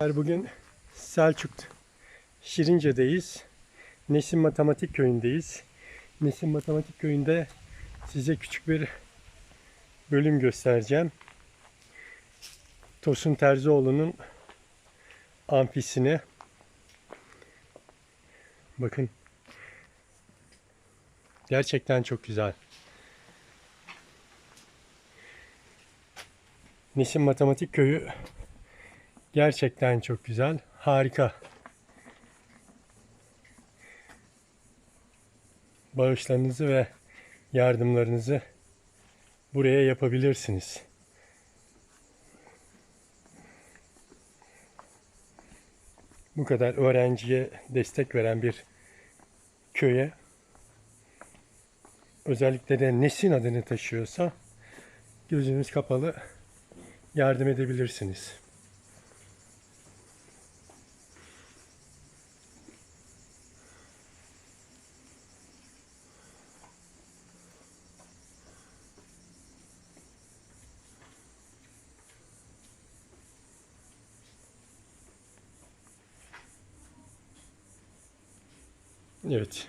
Bugün Selçuk Şirince'deyiz. Nesin Matematik Köyü'ndeyiz. Nesin Matematik Köyü'nde size küçük bir bölüm göstereceğim. Tosun Terzioğlu'nun amfisini. Bakın. Gerçekten çok güzel. Nesin Matematik Köyü Gerçekten çok güzel. Harika. Bağışlarınızı ve yardımlarınızı buraya yapabilirsiniz. Bu kadar öğrenciye destek veren bir köye özellikle de Nesin adını taşıyorsa gözünüz kapalı yardım edebilirsiniz. Evet.